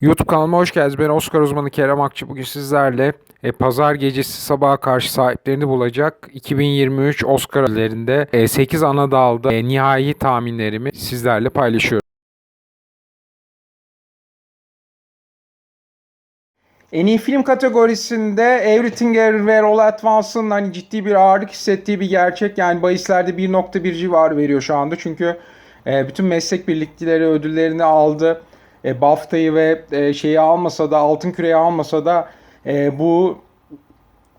YouTube kanalıma hoş geldiniz. Ben Oscar uzmanı Kerem Akçı. Bugün sizlerle e, pazar gecesi sabaha karşı sahiplerini bulacak 2023 Oscar ödüllerinde e, 8 ana dalda e, nihai tahminlerimi sizlerle paylaşıyorum. En iyi film kategorisinde Everything Everywhere All at Once'ın hani ciddi bir ağırlık hissettiği bir gerçek. Yani bahislerde 1.1 civarı veriyor şu anda. Çünkü e, bütün meslek birlikleri ödüllerini aldı. E, BAFTA'yı ve e, şeyi almasa da Altın Küre'yi almasa da e, bu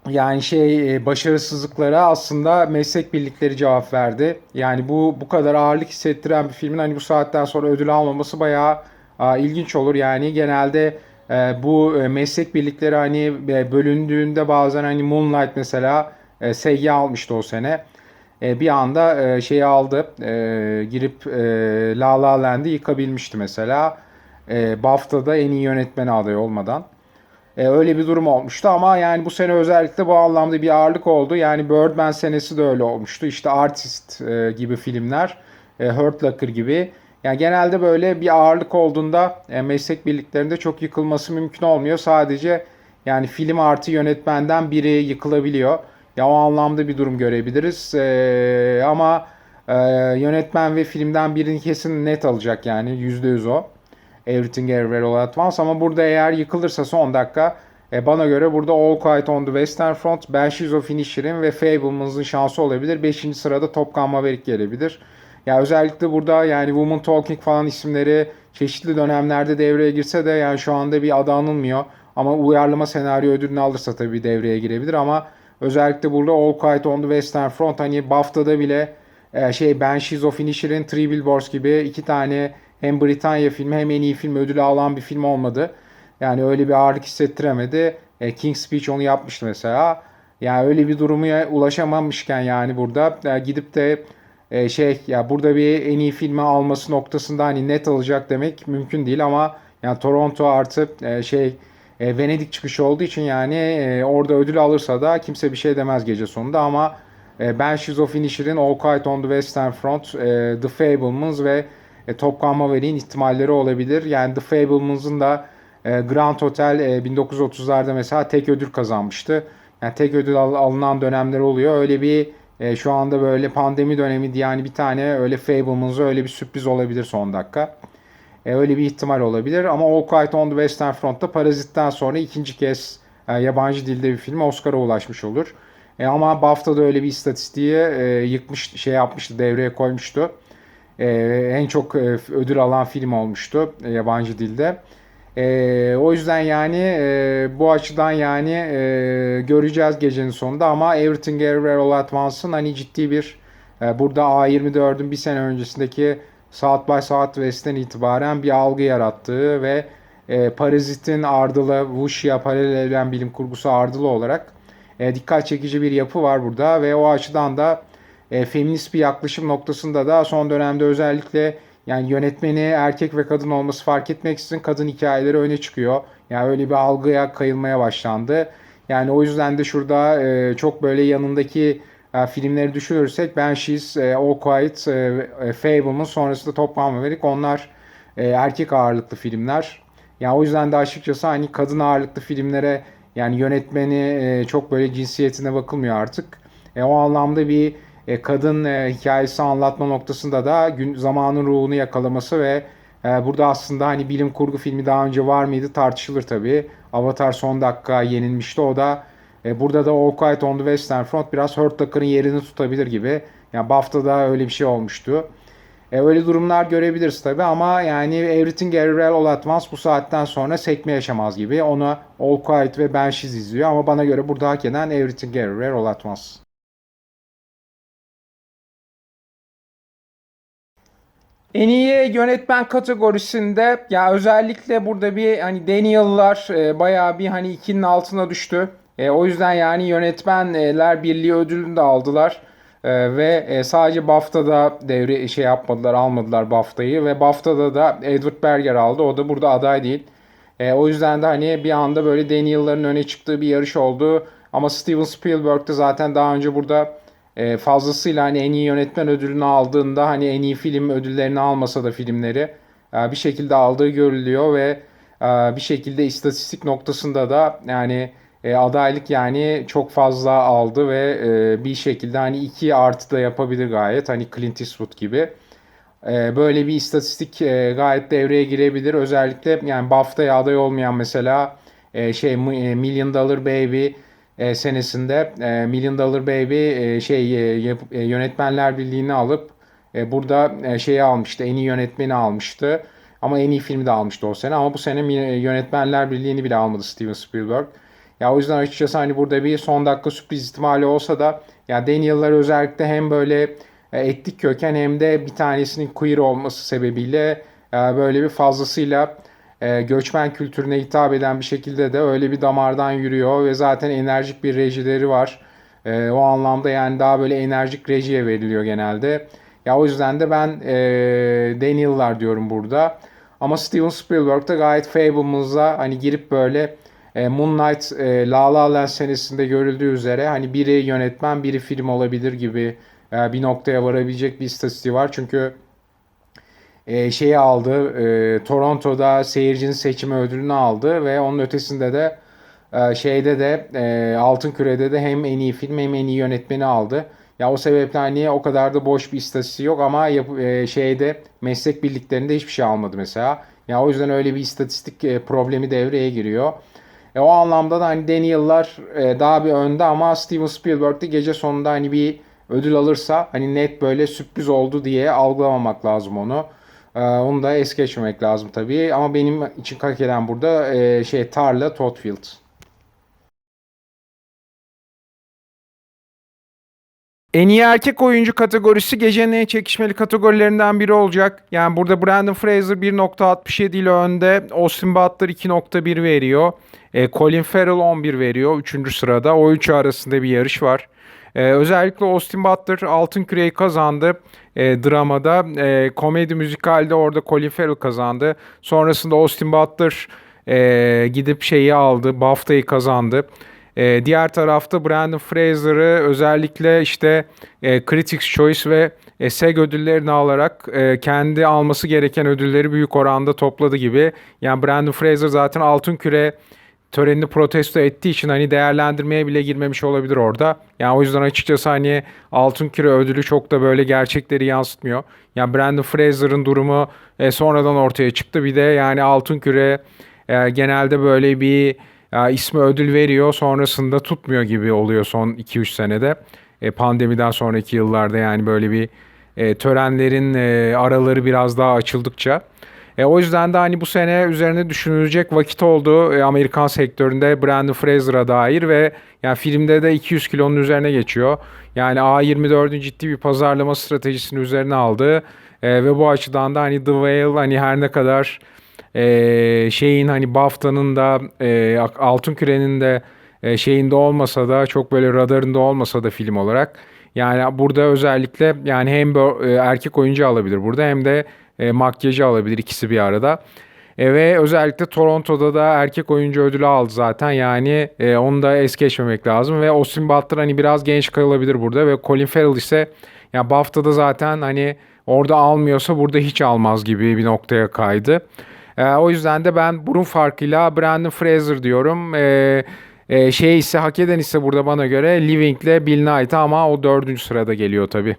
yani şey e, başarısızlıklara aslında meslek birlikleri cevap verdi. Yani bu bu kadar ağırlık hissettiren bir filmin hani bu saatten sonra ödül almaması bayağı a, ilginç olur. Yani genelde e, bu e, meslek birlikleri hani e, bölündüğünde bazen hani Moonlight mesela e, SEG'i almıştı o sene. E, bir anda e, şeyi aldı. E, girip e, La La Land'i yıkabilmişti mesela. E, BAFTA'da en iyi yönetmen adayı olmadan. E, öyle bir durum olmuştu ama yani bu sene özellikle bu anlamda bir ağırlık oldu. Yani Birdman senesi de öyle olmuştu. İşte Artist e, gibi filmler, e, Hurt Locker gibi. Yani genelde böyle bir ağırlık olduğunda e, meslek birliklerinde çok yıkılması mümkün olmuyor. Sadece yani film artı yönetmenden biri yıkılabiliyor. Ya o anlamda bir durum görebiliriz. E, ama e, yönetmen ve filmden birini kesin net alacak yani %100 o. Everything Everywhere All At Once ama burada eğer yıkılırsa son dakika e, bana göre burada All Quiet on the Western Front, Banshees of Inisherin ve Fableman'sın şansı olabilir. 5. sırada Top Gun Maverick gelebilir. Ya özellikle burada yani Woman Talking falan isimleri çeşitli dönemlerde devreye girse de yani şu anda bir adı anılmıyor. Ama uyarlama senaryo ödülünü alırsa tabii devreye girebilir ama özellikle burada All Quiet on the Western Front hani BAFTA'da bile e, şey Banshees of Inisherin, Three Billboards gibi iki tane hem Britanya filmi hem en iyi film ödülü alan bir film olmadı. Yani öyle bir ağırlık hissettiremedi. E, King's Speech onu yapmıştı mesela. Yani öyle bir duruma ulaşamamışken yani burada e, gidip de e, şey ya burada bir en iyi filmi alması noktasında hani net alacak demek mümkün değil ama yani Toronto artı e, şey e, Venedik çıkışı olduğu için yani e, orada ödül alırsa da kimse bir şey demez gece sonunda ama e, Banshees of All Quiet on the Western Front, e, The Fablemans ve e, Top Maverick'in ihtimalleri olabilir. Yani The Fablemans'ın da e, Grand Hotel e, 1930'larda mesela tek ödül kazanmıştı. Yani tek ödül al- alınan dönemler oluyor. Öyle bir e, şu anda böyle pandemi dönemi diye yani bir tane öyle Fablemans'a öyle bir sürpriz olabilir son dakika. E, öyle bir ihtimal olabilir. Ama All Quiet on the Western Front'ta Parazit'ten sonra ikinci kez e, yabancı dilde bir film Oscar'a ulaşmış olur. E, ama BAFTA'da öyle bir istatistiği e, yıkmış, şey yapmıştı, devreye koymuştu. E, en çok e, ödül alan film olmuştu e, yabancı dilde. E, o yüzden yani e, bu açıdan yani e, göreceğiz gecenin sonunda ama Everything Everywhere All At Once'ın hani ciddi bir e, burada A24'ün bir sene öncesindeki South by Southwest'ten itibaren bir algı yarattığı ve e, Parazit'in ardılı, Wuxia paralel evren bilim kurgusu ardılı olarak e, dikkat çekici bir yapı var burada ve o açıdan da e, feminist bir yaklaşım noktasında da son dönemde özellikle yani yönetmeni erkek ve kadın olması fark etmeksizin kadın hikayeleri öne çıkıyor. Yani öyle bir algıya kayılmaya başlandı. Yani o yüzden de şurada e, çok böyle yanındaki e, filmleri düşünürsek Banshees, e, All Quiet, e, e, Fableman sonrasında Top Gun Maverick onlar e, erkek ağırlıklı filmler. Yani o yüzden de açıkçası hani kadın ağırlıklı filmlere yani yönetmeni e, çok böyle cinsiyetine bakılmıyor artık. E, o anlamda bir e, kadın e, hikayesi anlatma noktasında da gün zamanın ruhunu yakalaması ve e, burada aslında hani bilim kurgu filmi daha önce var mıydı tartışılır tabii. Avatar son dakika yenilmişti. O da e, burada da All Quiet on the Western Front biraz Hurt Locker'ın yerini tutabilir gibi. Yani BAFTA'da öyle bir şey olmuştu. E, öyle durumlar görebiliriz tabii ama yani Everything Everywhere All At Once bu saatten sonra sekme yaşamaz gibi. Onu All Quiet ve Banshees izliyor ama bana göre burada hak eden Everything Everywhere All At Once. En iyi yönetmen kategorisinde ya özellikle burada bir hani Daniel'lar e, bayağı bir hani ikinin altına düştü. E, o yüzden yani yönetmenler birliği ödülünü de aldılar. E, ve e, sadece BAFTA'da devre şey yapmadılar, almadılar BAFTA'yı ve BAFTA'da da Edward Berger aldı. O da burada aday değil. E, o yüzden de hani bir anda böyle Daniel'ların öne çıktığı bir yarış oldu. Ama Steven Spielberg de zaten daha önce burada e, fazlasıyla hani en iyi yönetmen ödülünü aldığında hani en iyi film ödüllerini almasa da filmleri e, bir şekilde aldığı görülüyor ve e, bir şekilde istatistik noktasında da yani e, adaylık yani çok fazla aldı ve e, bir şekilde hani 2 artı da yapabilir gayet hani Clint Eastwood gibi. E, böyle bir istatistik e, gayet devreye girebilir. Özellikle yani BAFTA'ya aday olmayan mesela e, şey e, Million Dollar Baby e, senesinde e, Million Dollar Baby e, şey e, yap, e, yönetmenler birliğini alıp e, burada e, şeyi almıştı. En iyi yönetmeni almıştı. Ama en iyi filmi de almıştı o sene. Ama bu sene yönetmenler birliğini bile almadı Steven Spielberg. Ya o yüzden açıkçası hani burada bir son dakika sürpriz ihtimali olsa da ya Daniel'lar özellikle hem böyle e, etnik köken hem de bir tanesinin queer olması sebebiyle e, böyle bir fazlasıyla e, göçmen kültürüne hitap eden bir şekilde de öyle bir damardan yürüyor ve zaten enerjik bir rejileri var. O anlamda yani daha böyle enerjik rejiye veriliyor genelde. Ya o yüzden de ben e, Daniel'lar diyorum burada. Ama Steven Spielberg de gayet Fableman's'a hani girip böyle e, Moonlight e, La La Land senesinde görüldüğü üzere hani biri yönetmen biri film olabilir gibi e, bir noktaya varabilecek bir istatistiği var. Çünkü e, şeyi aldı e, Toronto'da seyircinin seçimi ödülünü aldı ve onun ötesinde de e, şeyde de e, Altın Küre'de de hem en iyi film hem en iyi yönetmeni aldı. Ya o sebeple hani o kadar da boş bir istatistiği yok ama yap, e, şeyde meslek birliklerinde hiçbir şey almadı mesela. Ya o yüzden öyle bir istatistik e, problemi devreye giriyor. E, o anlamda da hani Daniel'lar e, daha bir önde ama Steven Spielberg de gece sonunda hani bir ödül alırsa hani net böyle sürpriz oldu diye algılamamak lazım onu. E, onu da es geçmemek lazım tabii. Ama benim için hak eden burada e, şey Tarla Todfield. En iyi erkek oyuncu kategorisi gecenin en çekişmeli kategorilerinden biri olacak. Yani burada Brandon Fraser 1.67 ile önde. Austin Butler 2.1 veriyor. E, Colin Farrell 11 veriyor 3. sırada. O üçü arasında bir yarış var. E, özellikle Austin Butler altın küreyi kazandı e, dramada. E, komedi müzikalde orada Colin Farrell kazandı. Sonrasında Austin Butler e, gidip şeyi aldı. BAFTA'yı kazandı. E, diğer tarafta Brandon Fraser'ı özellikle işte e, Critics Choice ve e, SEG ödüllerini alarak e, kendi alması gereken ödülleri büyük oranda topladı gibi. Yani Brandon Fraser zaten altın küre törenini protesto ettiği için hani değerlendirmeye bile girmemiş olabilir orada. Yani o yüzden açıkçası hani altın küre ödülü çok da böyle gerçekleri yansıtmıyor. Yani Brandon Fraser'ın durumu e, sonradan ortaya çıktı. Bir de yani altın küre e, genelde böyle bir e, ismi ödül veriyor sonrasında tutmuyor gibi oluyor son 2-3 senede. E, pandemiden sonraki yıllarda yani böyle bir e, törenlerin e, araları biraz daha açıldıkça. E, o yüzden de hani bu sene üzerine düşünülecek vakit oldu e, Amerikan sektöründe Brandon Fraser'a dair ve yani filmde de 200 kilonun üzerine geçiyor. Yani A24'ün ciddi bir pazarlama stratejisini üzerine aldı. E, ve bu açıdan da hani The Whale hani her ne kadar e, şeyin hani BAFTA'nın da e, Altın Küre'nin de e, şeyinde olmasa da çok böyle radarında olmasa da film olarak yani burada özellikle yani hem e, erkek oyuncu alabilir burada hem de e, makyajı alabilir ikisi bir arada. E, ve özellikle Toronto'da da erkek oyuncu ödülü aldı zaten. Yani e, onu da es geçmemek lazım. Ve Austin Butler hani biraz genç kalabilir burada. Ve Colin Farrell ise ya BAFTA'da zaten hani orada almıyorsa burada hiç almaz gibi bir noktaya kaydı. E, o yüzden de ben burun farkıyla Brandon Fraser diyorum. E, e, şey ise hak eden ise burada bana göre Living'le Bill Knight ama o dördüncü sırada geliyor tabii.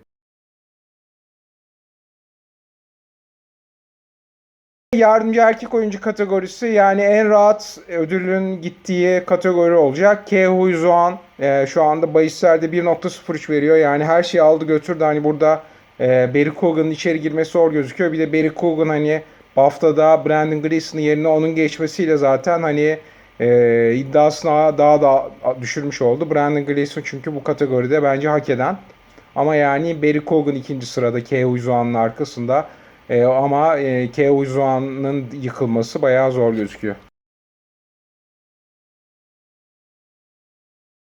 Yardımcı erkek oyuncu kategorisi yani en rahat ödülün gittiği kategori olacak. Ke Zuan e, şu anda bahislerde 1.03 veriyor. Yani her şeyi aldı götürdü. Hani burada e, Barry Cogan'ın içeri girmesi zor gözüküyor. Bir de Barry Cogan hani BAFTA'da Brandon Gleeson'ın yerine onun geçmesiyle zaten hani e, iddiasını daha da düşürmüş oldu. Brandon Gleeson çünkü bu kategoride bence hak eden. Ama yani Barry Cogan ikinci sırada Ke Huy Zuan'ın arkasında. E, ama e, Keo Zuan'ın yıkılması bayağı zor gözüküyor.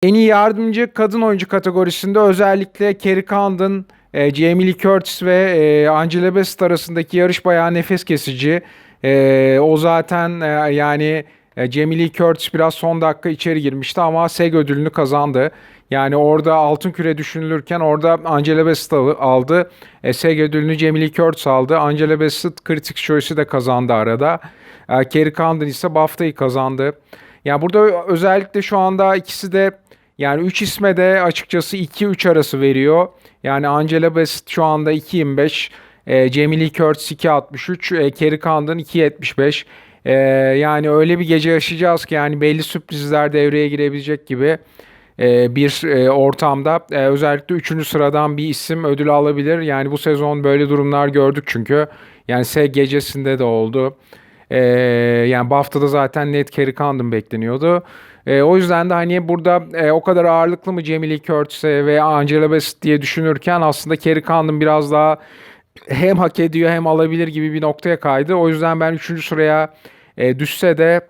En iyi yardımcı kadın oyuncu kategorisinde özellikle Kerry Condon, e, Jamie Lee Curtis ve e, Angela Bassett arasındaki yarış bayağı nefes kesici. E, o zaten e, yani e, Jamie Lee Curtis biraz son dakika içeri girmişti ama SEG ödülünü kazandı. Yani orada altın küre düşünülürken orada Angela Bassett aldı. E, SEG ödülünü Jamie Curtis aldı. Angela Bassett Critics Choice'ı da kazandı arada. E, Kerry Condon ise BAFTA'yı kazandı. Yani burada özellikle şu anda ikisi de yani 3 isme de açıkçası 2-3 arası veriyor. Yani Angela Bassett şu anda 2.25, e, Jamie Lee Curtis 2.63, e, Kerry Condon 2.75. E, yani öyle bir gece yaşayacağız ki yani belli sürprizler devreye girebilecek gibi bir e, ortamda e, özellikle 3. sıradan bir isim ödül alabilir. Yani bu sezon böyle durumlar gördük çünkü. Yani S gecesinde de oldu. E, yani BAFTA'da zaten net Kerry Condon bekleniyordu. E, o yüzden de hani burada e, o kadar ağırlıklı mı Jamie Lee Curtis'e ve Angela Bassett diye düşünürken aslında Kerry Condon biraz daha hem hak ediyor hem alabilir gibi bir noktaya kaydı. O yüzden ben 3. sıraya e, düşse de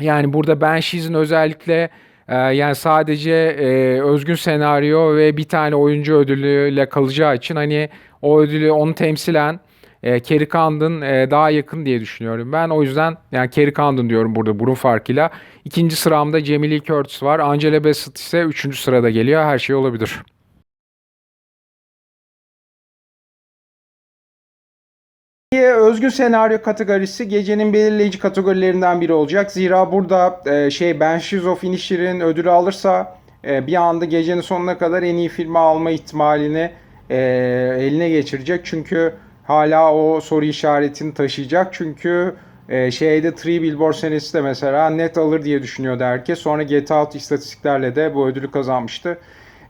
yani burada Banshes'in özellikle e, yani sadece e, özgün senaryo ve bir tane oyuncu ödülüyle kalacağı için hani o ödülü onu temsilen e, Kerry Condon e, daha yakın diye düşünüyorum. Ben o yüzden yani Kerry Condon diyorum burada burun farkıyla. İkinci sıramda Jamie Lee Curtis var. Angela Bassett ise üçüncü sırada geliyor. Her şey olabilir. Özgün senaryo kategorisi gecenin belirleyici kategorilerinden biri olacak. Zira burada e, şey Banshees of Inisherin ödülü alırsa e, bir anda gecenin sonuna kadar en iyi filmi alma ihtimalini e, eline geçirecek. Çünkü hala o soru işaretini taşıyacak. Çünkü e, şeyde Three Billboard senesi de mesela net alır diye düşünüyordu herkes. Sonra Get Out istatistiklerle de bu ödülü kazanmıştı.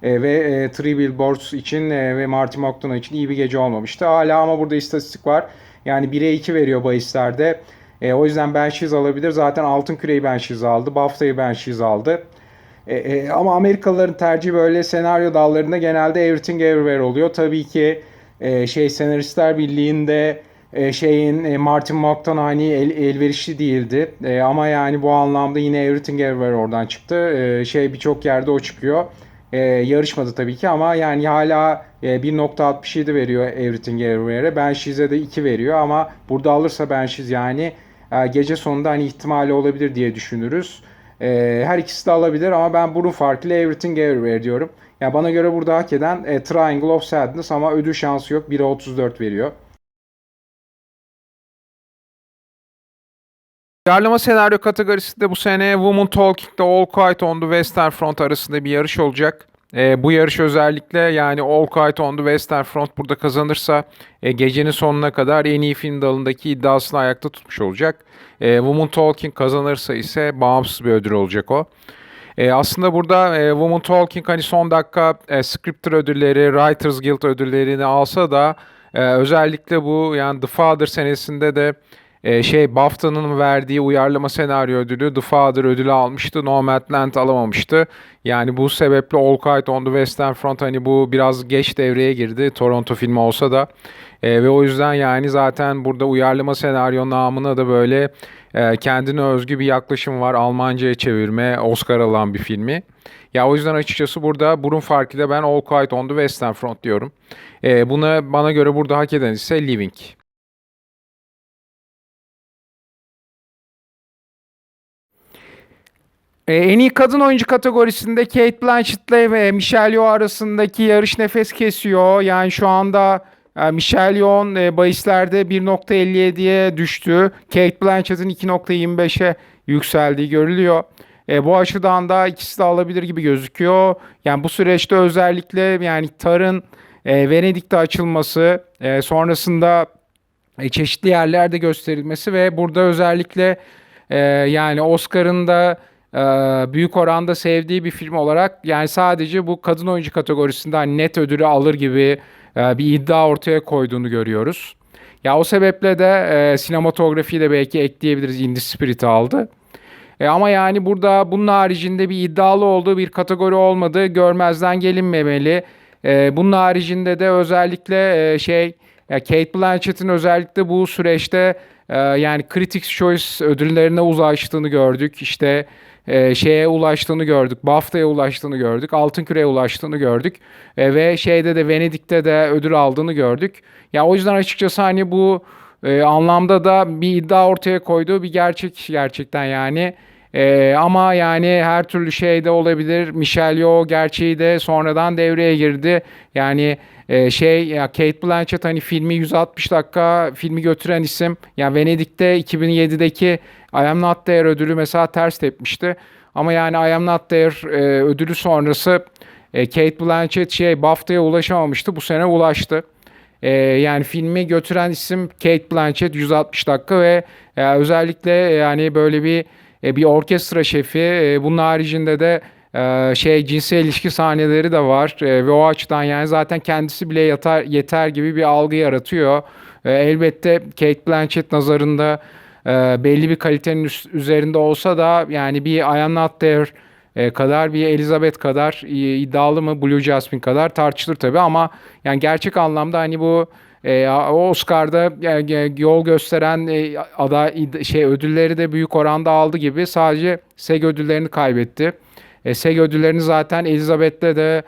E, ve e, Three Billboards için e, ve Marty McDonagh için iyi bir gece olmamıştı. Hala ama burada istatistik var. Yani 1'e 2 veriyor bahislerde. E, o yüzden Banshees alabilir. Zaten Altın Küreyi Banshees aldı. BAFTA'yı Banshees aldı. E, e, ama Amerikalıların tercihi böyle senaryo dallarında genelde Everything Everywhere oluyor. Tabii ki e, şey Senaristler Birliği'nde e, şeyin e, Martin McDonagh hani el, elverişli değildi. E, ama yani bu anlamda yine Everything Everywhere oradan çıktı. E, şey birçok yerde o çıkıyor. E, yarışmadı tabii ki ama yani hala e, 1.67 veriyor Everything Everywhere'e. Banshees'e de 2 veriyor ama burada alırsa Banshees yani e, gece sonunda hani ihtimali olabilir diye düşünürüz. E, her ikisi de alabilir ama ben burun farkıyla Everything Everywhere diyorum. Ya yani bana göre burada hak eden e, Triangle of Sadness ama ödül şansı yok. 1'e 34 veriyor. Uyarlama senaryo kategorisinde bu sene Woman Talking'de All Quiet on the Western Front arasında bir yarış olacak. E, bu yarış özellikle yani All Quiet on the Western Front burada kazanırsa e, gecenin sonuna kadar en iyi film dalındaki iddiasını ayakta tutmuş olacak. E, Woman Talking kazanırsa ise bağımsız bir ödül olacak o. E, aslında burada e, Woman Talking hani son dakika e, scripter ödülleri, Writers Guild ödüllerini alsa da e, özellikle bu yani The Father senesinde de e, şey BAFTA'nın verdiği uyarlama senaryo ödülü The Father ödülü almıştı. Nomadland alamamıştı. Yani bu sebeple All Quiet on the Western Front hani bu biraz geç devreye girdi. Toronto filmi olsa da. E, ve o yüzden yani zaten burada uyarlama senaryo namına da böyle e, kendine özgü bir yaklaşım var. Almanca'ya çevirme, Oscar alan bir filmi. Ya o yüzden açıkçası burada burun farkıyla ben All Quiet on the Western Front diyorum. E, buna bana göre burada hak eden ise Living. E, en iyi kadın oyuncu kategorisinde Kate Blanchett ve Michelle Yeoh arasındaki yarış nefes kesiyor. Yani şu anda e, Michelle Yeoh'un e, bahislerde 1.57'ye düştü. Kate Blanchett'in 2.25'e yükseldiği görülüyor. E, bu açıdan da ikisi de alabilir gibi gözüküyor. Yani bu süreçte özellikle yani Tar'ın e, Venedik'te açılması, e, sonrasında e, çeşitli yerlerde gösterilmesi ve burada özellikle e, yani Oscar'ın da büyük oranda sevdiği bir film olarak yani sadece bu kadın oyuncu kategorisinde hani net ödülü alır gibi e, bir iddia ortaya koyduğunu görüyoruz. Ya o sebeple de e, sinematografiyi de belki ekleyebiliriz. Indie Spirit'i aldı. E, ama yani burada bunun haricinde bir iddialı olduğu bir kategori olmadığı görmezden gelinmemeli. E, bunun haricinde de özellikle e, şey Kate Blanchett'in özellikle bu süreçte e, yani Critics Choice ödüllerine ulaştığını gördük. İşte e, şeye ulaştığını gördük. BAFTA'ya ulaştığını gördük. Altın Küre'ye ulaştığını gördük. E, ve şeyde de Venedik'te de ödül aldığını gördük. Ya o yüzden açıkçası hani bu e, anlamda da bir iddia ortaya koyduğu bir gerçek gerçekten yani. Ee, ama yani her türlü şey de olabilir. Michelle Yeoh gerçeği de sonradan devreye girdi. Yani e, şey ya Kate Blanchett hani filmi 160 dakika filmi götüren isim. Yani Venedik'te 2007'deki I Am Not There ödülü mesela ters tepmişti. Ama yani I Am Not There e, ödülü sonrası e, Kate Blanchett şey BAFTA'ya ulaşamamıştı. Bu sene ulaştı. E, yani filmi götüren isim Kate Blanchett 160 dakika ve e, özellikle yani böyle bir e, bir orkestra şefi. E, bunun haricinde de e, şey cinsel ilişki sahneleri de var E, ve o açıdan yani zaten kendisi bile yeter, yeter gibi bir algı yaratıyor. E, elbette Kate Blanchett nazarında e, belli bir kalitenin üzerinde olsa da yani bir I Not There e, kadar bir Elizabeth kadar iddialı mı Blue Jasmine kadar tartışılır tabii ama yani gerçek anlamda hani bu e, Oscar'da e, yol gösteren e, aday id- şey ödülleri de büyük oranda aldı gibi sadece SEG ödüllerini kaybetti. E, SEG ödüllerini zaten Elizabeth'le de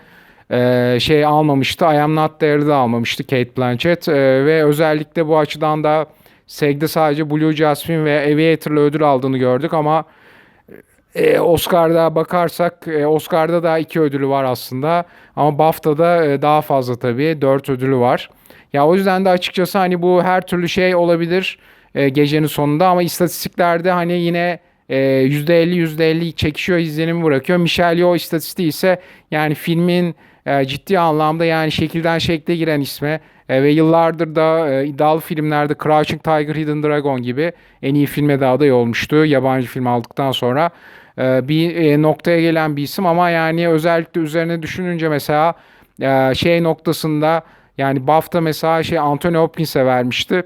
e, şey almamıştı. I Am Not There'de de almamıştı Kate Blanchett E, ve özellikle bu açıdan da SEG'de sadece Blue Jasmine ve Aviator'la ödül aldığını gördük ama e, Oscar'da bakarsak e, Oscar'da da iki ödülü var aslında ama BAFTA'da e, daha fazla tabii dört ödülü var. Ya o yüzden de açıkçası hani bu her türlü şey olabilir e, gecenin sonunda ama istatistiklerde hani yine e, %50 %50 çekişiyor izlenimi bırakıyor. Michelle Yeoh istatistiği ise yani filmin e, ciddi anlamda yani şekilden şekle giren ismi e, ve yıllardır da e, iddialı filmlerde Crouching Tiger, Hidden Dragon gibi en iyi filme de aday olmuştu yabancı film aldıktan sonra. E, bir e, noktaya gelen bir isim ama yani özellikle üzerine düşününce mesela e, şey noktasında yani BAFTA mesela şey Anthony Hopkins'e vermişti.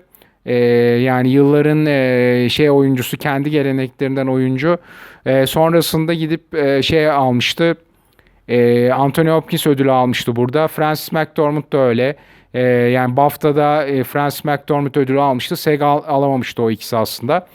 E, yani yılların e, şey oyuncusu kendi geleneklerinden oyuncu. E, sonrasında gidip e, şey almıştı. E, Anthony Hopkins ödülü almıştı burada. Francis McDormand da öyle. E, yani BAFTA'da e, Francis McDormand ödülü almıştı. SEG al- alamamıştı o ikisi aslında.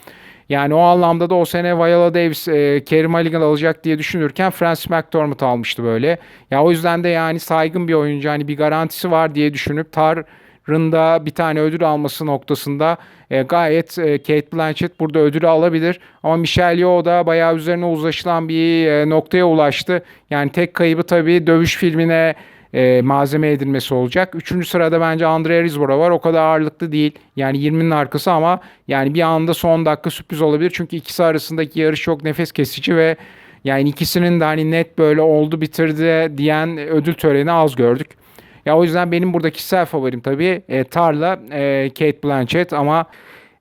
Yani o anlamda da o sene Viola Davis, e, Carey Mulligan alacak diye düşünürken Francis McDormand almıştı böyle. Ya o yüzden de yani saygın bir oyuncu hani bir garantisi var diye düşünüp Tar'ın da bir tane ödül alması noktasında e, gayet e, Kate Blanchett burada ödülü alabilir. Ama Michelle Yeoh da bayağı üzerine uzlaşılan bir e, noktaya ulaştı. Yani tek kaybı tabii dövüş filmine e, malzeme edilmesi olacak. Üçüncü sırada bence Andrea Riseborough var. O kadar ağırlıklı değil. Yani 20'nin arkası ama yani bir anda son dakika sürpriz olabilir. Çünkü ikisi arasındaki yarış çok nefes kesici ve yani ikisinin de hani net böyle oldu bitirdi diyen ödül töreni az gördük. Ya o yüzden benim burada kişisel favorim tabii e, Tar'la e, Kate Blanchett ama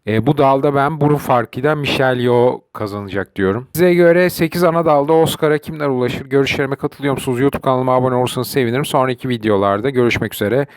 e, bu dalda ben burun farkıyla Michelle Yeoh kazanacak diyorum. Size göre 8 ana dalda Oscar'a kimler ulaşır? Görüşlerime katılıyor musunuz? YouTube kanalıma abone olursanız sevinirim. Sonraki videolarda görüşmek üzere.